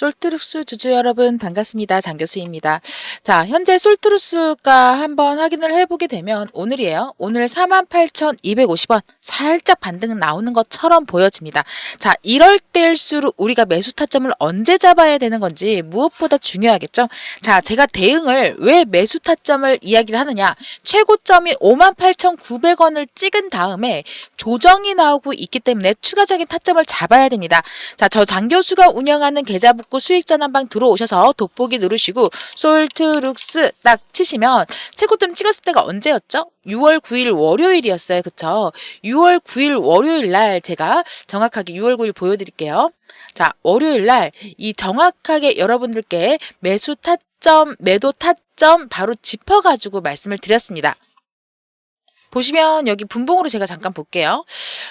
솔트루스 주주 여러분 반갑습니다. 장 교수입니다. 자, 현재 솔트루스가 한번 확인을 해보게 되면 오늘이에요. 오늘 48,250원 살짝 반등 나오는 것처럼 보여집니다. 자, 이럴 때일수록 우리가 매수 타점을 언제 잡아야 되는 건지 무엇보다 중요하겠죠. 자, 제가 대응을 왜 매수 타점을 이야기를 하느냐. 최고점이 58,900원을 찍은 다음에 조정이 나오고 있기 때문에 추가적인 타점을 잡아야 됩니다. 자, 저 장교수가 운영하는 계좌 북구 수익 전환방 들어오셔서 돋보기 누르시고 솔트 룩스 딱 치시면 최고점 찍었을 때가 언제였죠? 6월 9일 월요일이었어요. 그쵸? 6월 9일 월요일 날 제가 정확하게 6월 9일 보여드릴게요. 자, 월요일 날 이 정확하게 여러분들께 매수 타점, 매도 타점 바로 짚어가지고 말씀을 드렸습니다. 보시면 여기 분봉으로 제가 잠깐 볼게요.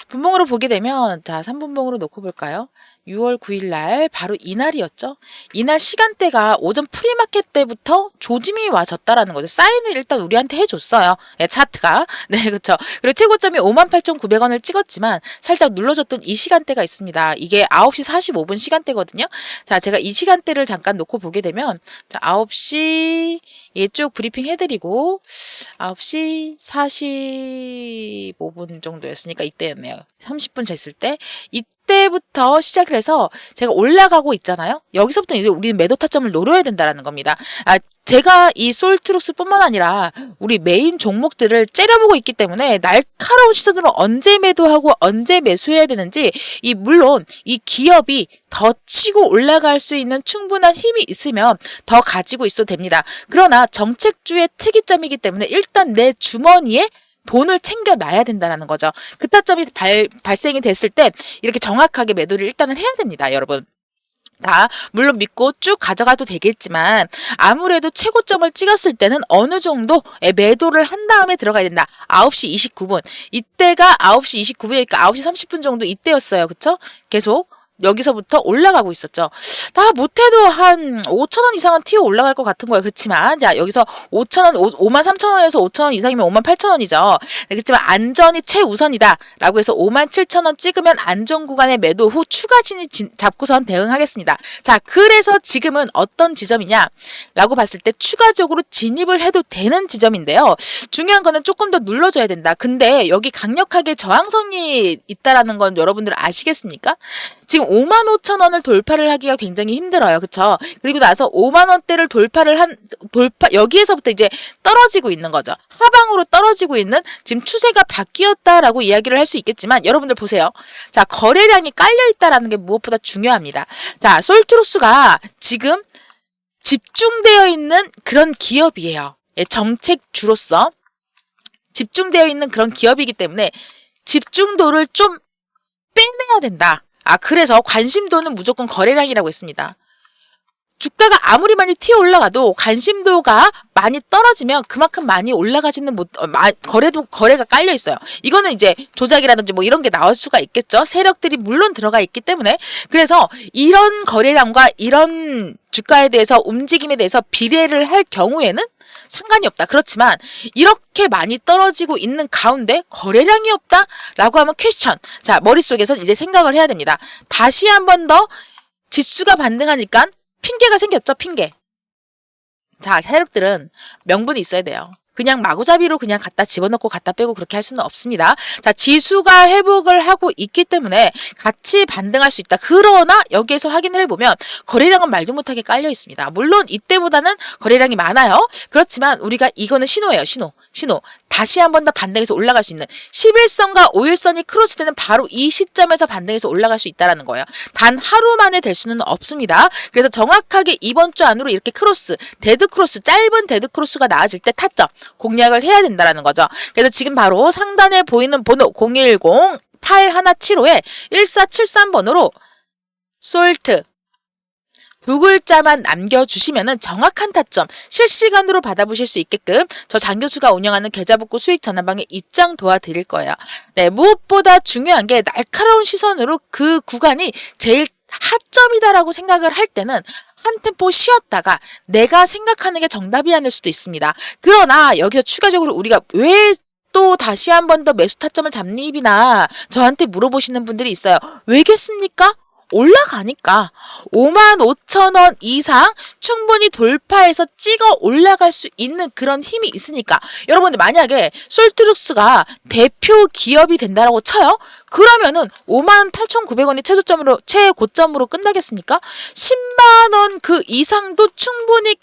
분봉으로 보게 되면 자 3분봉으로 놓고 볼까요? 6월 9일 날 바로 이날이었죠. 이날 시간대가 오전 프리마켓 때부터 조짐이 와졌다라는 거죠. 사인을 일단 우리한테 해줬어요. 네, 차트가. 네, 그렇죠. 그리고 최고점이 58,900원을 찍었지만 살짝 눌러줬던 이 시간대가 있습니다. 이게 9시 45분 시간대거든요. 자, 제가 이 시간대를 잠깐 놓고 보게 되면 자, 9시 이쪽 브리핑 해드리고 9시 45분 정도였으니까 이때였네요. 30분 쟀을 때 이 때부터 시작을 해서 제가 올라가고 있잖아요. 여기서부터 이제 우리는 매도 타점을 노려야 된다라는 겁니다. 아, 제가 이 솔트룩스뿐만 아니라 우리 메인 종목들을 째려보고 있기 때문에 날카로운 시선으로 언제 매도하고 언제 매수해야 되는지 이 물론 이 기업이 더 치고 올라갈 수 있는 충분한 힘이 있으면 더 가지고 있어도 됩니다. 그러나 정책주의 특이점이기 때문에 일단 내 주머니에 돈을 챙겨 놔야 된다는 거죠. 그 타점이 발, 발생이 됐을 때 이렇게 정확하게 매도를 일단은 해야 됩니다, 여러분. 자, 물론 믿고 쭉 가져가도 되겠지만 아무래도 최고점을 찍었을 때는 어느 정도 매도를 한 다음에 들어가야 된다. 9시 29분. 이때가 9시 29분이니까 9시 30분 정도 이때였어요. 그쵸? 계속 여기서부터 올라가고 있었죠. 다 못해도 한 5천 원 이상은 튀어 올라갈 것 같은 거예요. 그렇지만 자 여기서 5천 원, 5만 3천 원에서 5천 원 이상이면 5만 8천 원이죠. 네, 그렇지만 안전이 최우선이다라고 해서 5만 7천 원 찍으면 안전 구간의 매도 후 추가 진입 진- 잡고선 대응하겠습니다. 자 그래서 지금은 어떤 지점이냐라고 봤을 때 추가적으로 진입을 해도 되는 지점인데요. 중요한 거는 조금 더 눌러줘야 된다. 근데 여기 강력하게 저항선이 있다라는 건 여러분들 아시겠습니까? 지금 5만 5천 원을 돌파를 하기가 굉장히 힘들어요. 그쵸? 그리고 나서 5만 원대를 돌파를 한, 돌파, 여기에서부터 이제 떨어지고 있는 거죠. 하방으로 떨어지고 있는 지금 추세가 바뀌었다라고 이야기를 할 수 있겠지만 여러분들 보세요. 자, 거래량이 깔려 있다라는 게 무엇보다 중요합니다. 자, 솔트로스가 지금 집중되어 있는 그런 기업이에요. 예, 정책주로서 집중되어 있는 그런 기업이기 때문에 집중도를 좀 빼내야 된다. 아, 그래서 관심도는 무조건 거래량이라고 했습니다. 주가가 아무리 많이 튀어 올라가도 관심도가 많이 떨어지면 그만큼 많이 올라가지는 못, 어, 마- 거래도, 거래가 깔려 있어요. 이거는 이제 조작이라든지 뭐 이런 게 나올 수가 있겠죠. 세력들이 물론 들어가 있기 때문에. 그래서 이런 거래량과 이런 주가에 대해서 움직임에 대해서 비례를 할 경우에는 상관이 없다. 그렇지만 이렇게 많이 떨어지고 있는 가운데 거래량이 없다라고 하면 퀘스천. 자, 머릿속에선 이제 생각을 해야 됩니다. 다시 한 번 더 지수가 반등하니까 핑계가 생겼죠, 핑계. 자, 세력들은 명분이 있어야 돼요. 그냥 마구잡이로 그냥 갖다 집어넣고 갖다 빼고 그렇게 할 수는 없습니다. 자, 지수가 회복을 하고 있기 때문에 같이 반등할 수 있다. 그러나 여기에서 확인을 해보면 거래량은 말도 못하게 깔려 있습니다. 물론 이때보다는 거래량이 많아요. 그렇지만 우리가 이거는 신호예요, 신호. 신호. 다시 한 번 더 반등해서 올라갈 수 있는 11선과 5일선이 크로스되는 바로 이 시점에서 반등해서 올라갈 수 있다라는 거예요. 단 하루 만에 될 수는 없습니다. 그래서 정확하게 이번 주 안으로 이렇게 크로스, 데드 크로스, 짧은 데드 크로스가 나아질 때 타점 공략을 해야 된다라는 거죠. 그래서 지금 바로 상단에 보이는 번호 010 8175에 1473번으로 솔트 두 글자만 남겨주시면은 정확한 타점 실시간으로 받아보실 수 있게끔 저 장 교수가 운영하는 계좌복구 수익 전환방에 입장 도와드릴 거예요. 네, 무엇보다 중요한 게 날카로운 시선으로 그 구간이 제일 하점이다라고 생각을 할 때는 한 템포 쉬었다가 내가 생각하는 게 정답이 아닐 수도 있습니다. 그러나 여기서 추가적으로 우리가 왜또 다시 한 번 더 매수 타점을 잡니 입이나 저한테 물어보시는 분들이 있어요. 왜겠습니까? 올라가니까 5만 5천 원 이상 충분히 돌파해서 찍어 올라갈 수 있는 그런 힘이 있으니까 여러분들 만약에 솔트룩스가 대표 기업이 된다라고 쳐요. 그러면은 5만 8,900원이 최저점으로 최고점으로 끝나겠습니까? 10만 원 그 이상도 충분히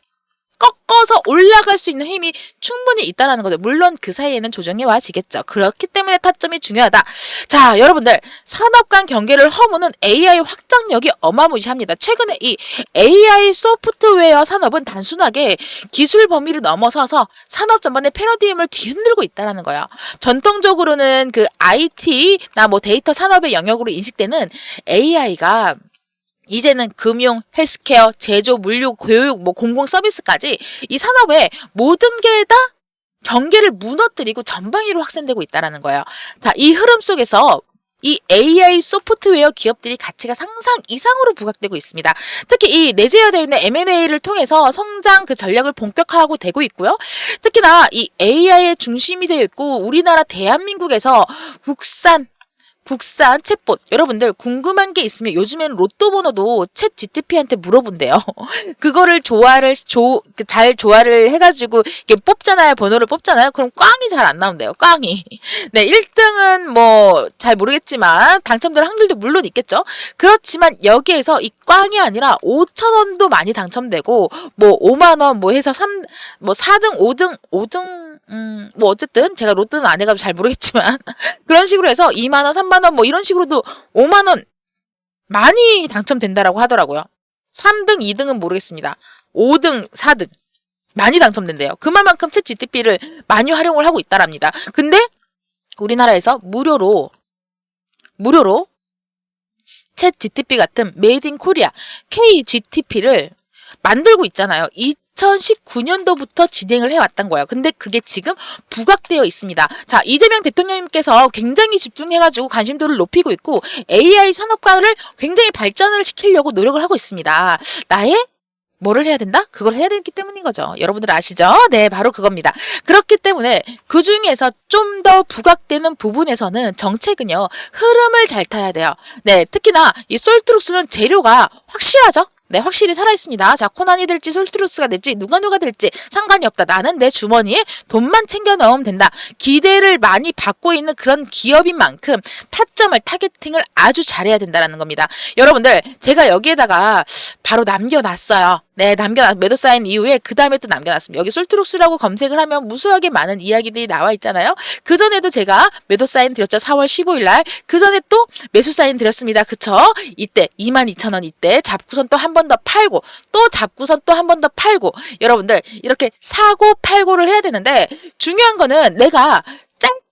꺾어서 올라갈 수 있는 힘이 충분히 있다라는 거죠. 물론 그 사이에는 조정이 와지겠죠. 그렇기 때문에 타점이 중요하다. 자, 여러분들 산업 간 경계를 허무는 AI 확장력이 어마무시합니다. 최근에 이 AI 소프트웨어 산업은 단순하게 기술 범위를 넘어서서 산업 전반의 패러디움을 뒤흔들고 있다라는 거예요. 전통적으로는 그 IT나 뭐 데이터 산업의 영역으로 인식되는 AI가 이제는 금융, 헬스케어, 제조, 물류, 교육, 뭐 공공 서비스까지 이 산업의 모든 게다 경계를 무너뜨리고 전방위로 확산되고 있다라는 거예요. 자, 이 흐름 속에서 이 AI 소프트웨어 기업들이 가치가 상상 이상으로 부각되고 있습니다. 특히 이 내재되어 있는 M&A를 통해서 성장 그 전략을 본격화하고 되고 있고요. 특히나 이 AI의 중심이 되어 있고 우리나라 대한민국에서 국산 국산 챗봇 여러분들 궁금한 게 있으면 요즘에는 로또 번호도 챗 GTP한테 물어본대요. 그거를 조화를 조, 그잘 조화를 해가지고 이게 뽑잖아요. 번호를 뽑잖아요. 그럼 꽝이 잘 안 나온대요. 꽝이. 네, 1등은 뭐 잘 모르겠지만 당첨될 확률도 물론 있겠죠. 그렇지만 여기에서 이 꽝이 아니라 5천 원도 많이 당첨되고 뭐 5만 원 뭐 해서 3 뭐 4등, 5등, 5등 음, 뭐 어쨌든 제가 로또는 안 해가지고 잘 모르겠지만 그런 식으로 해서 2만 원, 3만 원 뭐 이런 식으로도 5만 원 많이 당첨된다라고 하더라고요. 3등, 2등은 모르겠습니다. 5등, 4등 많이 당첨된대요. 그만큼 챗 GTP를 많이 활용을 하고 있다랍니다. 근데 우리나라에서 무료로 무료로 챗 GTP 같은 메이드 인 코리아 KGTP를 만들고 있잖아요. 2019년도부터 진행을 해왔던 거예요. 근데 그게 지금 부각되어 있습니다. 자, 이재명 대통령님께서 굉장히 집중해가지고 관심도를 높이고 있고 AI 산업화를 굉장히 발전을 시키려고 노력을 하고 있습니다. 나의 뭐를 해야 된다? 그걸 해야 되기 때문인 거죠. 여러분들 아시죠? 네, 바로 그겁니다. 그렇기 때문에 그 중에서 좀 더 부각되는 부분에서는 정책은요, 흐름을 잘 타야 돼요. 네, 특히나 이 솔트룩스는 재료가 확실하죠? 네, 확실히 살아있습니다. 자, 코난이 될지 솔트루스가 될지 누가 누가 될지 상관이 없다. 나는 내 주머니에 돈만 챙겨 넣으면 된다. 기대를 많이 받고 있는 그런 기업인 만큼 타점을 타겟팅을 아주 잘해야 된다라는 겁니다. 여러분들, 제가 여기에다가 바로 남겨놨어요. 네, 남겨놨, 매도 사인 이후에 그 다음에 또 남겨놨습니다. 여기 솔트룩스라고 검색을 하면 무수하게 많은 이야기들이 나와 있잖아요. 그 전에도 제가 매도 사인 드렸죠. 4월 15일 날. 그 전에 또 매수 사인 드렸습니다. 그쵸? 이때 22,000원 이때 잡고선 또 한 번 더 팔고 또 잡고선 또 한 번 더 팔고 여러분들 이렇게 사고 팔고를 해야 되는데 중요한 거는 내가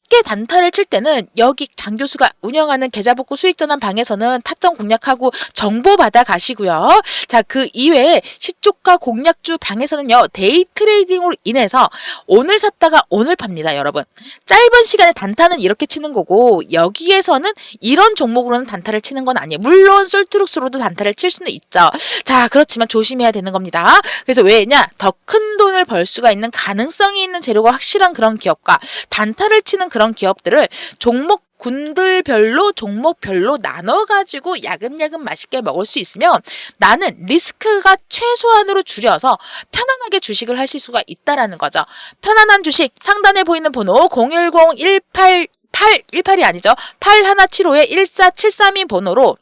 짧게 단타를 칠 때는 여기 장 교수가 운영하는 계좌복구 수익 전환 방에서는 타점 공략하고 정보 받아 가시고요. 자, 그 이외에 시초가 공략주 방에서는요. 데이 트레이딩으로 인해서 오늘 샀다가 오늘 팝니다, 여러분. 짧은 시간에 단타는 이렇게 치는 거고 여기에서는 이런 종목으로는 단타를 치는 건 아니에요. 물론 솔트룩스로도 단타를 칠 수는 있죠. 자, 그렇지만 조심해야 되는 겁니다. 그래서 왜냐? 더 큰 돈을 벌 수가 있는 가능성이 있는 재료가 확실한 그런 기업과 단타를 치는 그런 기업들을 종목 군들별로 종목별로 나눠가지고 야금야금 맛있게 먹을 수 있으면 나는 리스크가 최소한으로 줄여서 편안하게 주식을 하실 수가 있다라는 거죠. 편안한 주식 상단에 보이는 번호 010-18 8, 18이 아니죠. 8175에 1473인 번호로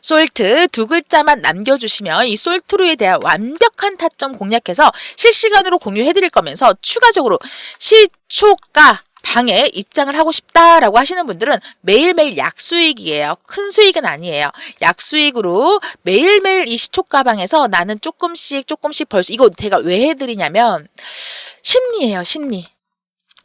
솔트 두 글자만 남겨주시면 이 솔트루에 대한 완벽한 타점 공략해서 실시간으로 공유해드릴 거면서 추가적으로 시초가 방에 입장을 하고 싶다라고 하시는 분들은 매일매일 약수익이에요. 큰 수익은 아니에요. 약수익으로 매일매일 이 시초가방에서 나는 조금씩 조금씩 벌 수, 이거 제가 왜 해드리냐면 심리예요, 심리.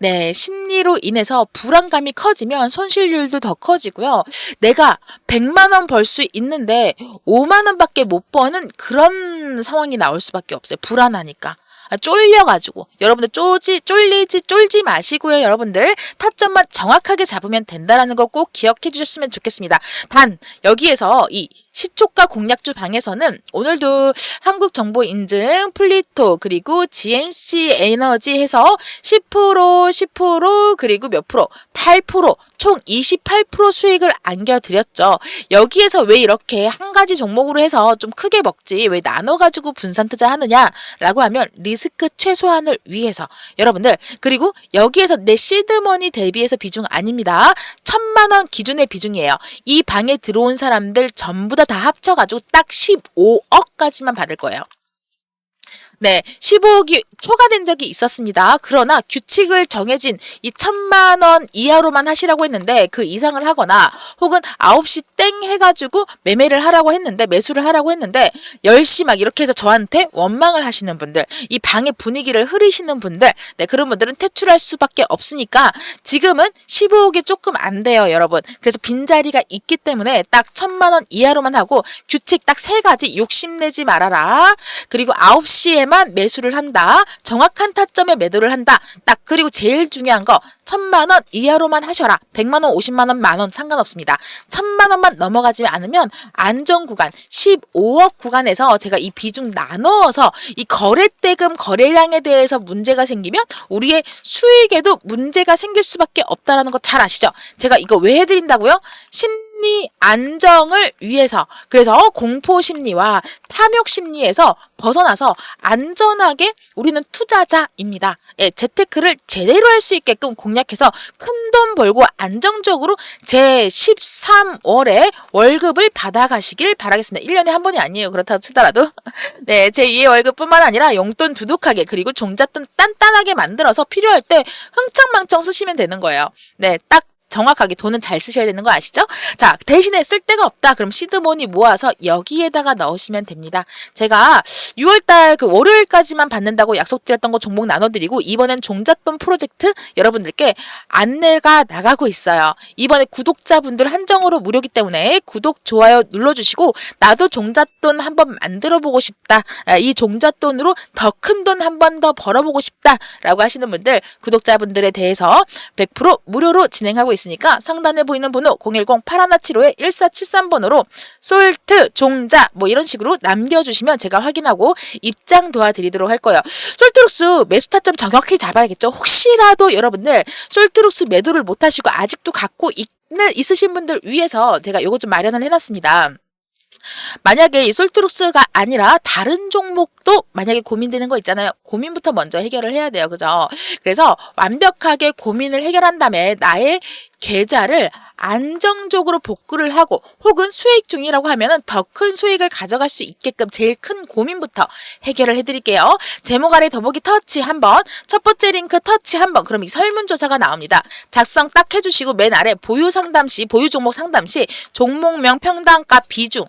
네, 심리로 인해서 불안감이 커지면 손실률도 더 커지고요. 내가 100만 원 벌 수 있는데 5만 원밖에 못 버는 그런 상황이 나올 수밖에 없어요. 불안하니까. 아, 쫄려가지고. 여러분들 쫄지 쫄리지 쫄지 마시고요 여러분들. 타점만 정확하게 잡으면 된다라는 거 꼭 기억해 주셨으면 좋겠습니다. 단 여기에서 이 시초가 공략주 방에서는 오늘도 한국정보인증 플리토 그리고 GNC 에너지 해서 10% 10% 그리고 몇 프로 8%총 28% 수익을 안겨드렸죠. 여기에서 왜 이렇게 한 가지 종목으로 해서 좀 크게 먹지 왜 나눠가지고 분산 투자하느냐라고 하면 리스크 최소한을 위해서 여러분들 그리고 여기에서 내 시드머니 대비해서 비중 아닙니다. 천만 원 기준의 비중이에요. 이 방에 들어온 사람들 전부 다 다 합쳐가지고 딱 15억까지만 받을 거예요. 네, 15억이 초과된 적이 있었습니다. 그러나 규칙을 정해진 이 천만 원 이하로만 하시라고 했는데 그 이상을 하거나 혹은 9시 땡 해가지고 매매를 하라고 했는데 매수를 하라고 했는데 10시 막 이렇게 해서 저한테 원망을 하시는 분들 이 방의 분위기를 흐리시는 분들 네, 그런 분들은 퇴출할 수밖에 없으니까 지금은 15억이 조금 안 돼요, 여러분. 그래서 빈자리가 있기 때문에 딱 천만 원 이하로만 하고 규칙 딱 세 가지 욕심내지 말아라. 그리고 9시에 만 매수를 한다. 정확한 타점에 매도를 한다. 딱 그리고 제일 중요한 거 천만 원 이하로만 하셔라. 100만 원, 50만 원, 만 원 상관없습니다. 천만 원만 넘어가지 않으면 안전 구간 15억 구간에서 제가 이 비중 나눠서 이 거래대금 거래량에 대해서 문제가 생기면 우리의 수익에도 문제가 생길 수밖에 없다라는 거 잘 아시죠? 제가 이거 왜 해드린다고요? 심 리 안정을 위해서 그래서 공포 심리와 탐욕 심리에서 벗어나서 안전하게 우리는 투자자입니다. 예, 재테크를 제대로 할 수 있게끔 공략해서 큰 돈 벌고 안정적으로 제 13월에 월급을 받아가시길 바라겠습니다. 1년에 한 번이 아니에요. 그렇다고 치더라도. 네, 제 2의 월급뿐만 아니라 용돈 두둑하게 그리고 종잣돈 단단하게 만들어서 필요할 때 흥청망청 쓰시면 되는 거예요. 네, 딱 정확하게 돈은 잘 쓰셔야 되는 거 아시죠? 자, 대신에 쓸 데가 없다. 그럼 시드머니 모아서 여기에다가 넣으시면 됩니다. 제가 6월달 그 월요일까지만 받는다고 약속드렸던 거 종목 나눠드리고 이번엔 종잣돈 프로젝트 여러분들께 안내가 나가고 있어요. 이번에 구독자분들 한정으로 무료기 때문에 구독, 좋아요 눌러주시고 나도 종잣돈 한번 만들어보고 싶다. 아, 이 종잣돈으로 더 큰 돈 한 번 더 벌어보고 싶다라고 하시는 분들 구독자분들에 대해서 100% 무료로 진행하고 있 으니까 상단에 보이는 번호 010-8175-1473번호로 솔트, 종자 뭐 이런 식으로 남겨주시면 제가 확인하고 입장 도와드리도록 할 거예요. 솔트룩스 매수 타점 정확히 잡아야겠죠. 혹시라도 여러분들 솔트룩스 매도를 못하시고 아직도 갖고 있는 있으신 분들 위해서 제가 요거 좀 마련을 해놨습니다. 만약에 이 솔트룩스가 아니라 다른 종목도 만약에 고민되는 거 있잖아요. 고민부터 먼저 해결을 해야 돼요. 그죠? 그래서 완벽하게 고민을 해결한 다음에 나의 계좌를 안정적으로 복구를 하고 혹은 수익 중이라고 하면은 더큰 수익을 가져갈 수 있게끔 제일 큰 고민부터 해결을 해드릴게요. 제목 아래 더보기 터치 한번, 첫 번째 링크 터치 한번, 그럼 이 설문조사가 나옵니다. 작성 딱 해주시고 맨 아래 보유 상담 시, 보유 종목 상담 시 종목명 평단가 비중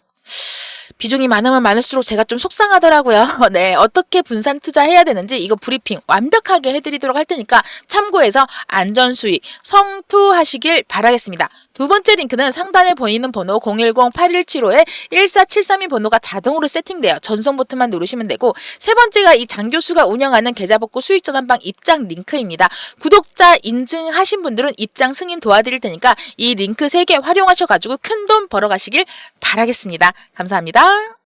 비중이 많으면 많을수록 제가 좀 속상하더라고요. 네, 어떻게 분산 투자해야 되는지 이거 브리핑 완벽하게 해드리도록 할 테니까 참고해서 안전 수익 성투하시길 바라겠습니다. 두 번째 링크는 상단에 보이는 번호 010-8175-1473인 번호가 자동으로 세팅돼요. 전송 버튼만 누르시면 되고 세 번째가 이 장교수가 운영하는 계좌복구 수익 전환방 입장 링크입니다. 구독자 인증하신 분들은 입장 승인 도와드릴 테니까 이 링크 세 개 활용하셔가지고 큰 돈 벌어가시길 바라겠습니다. 감사합니다. Huh?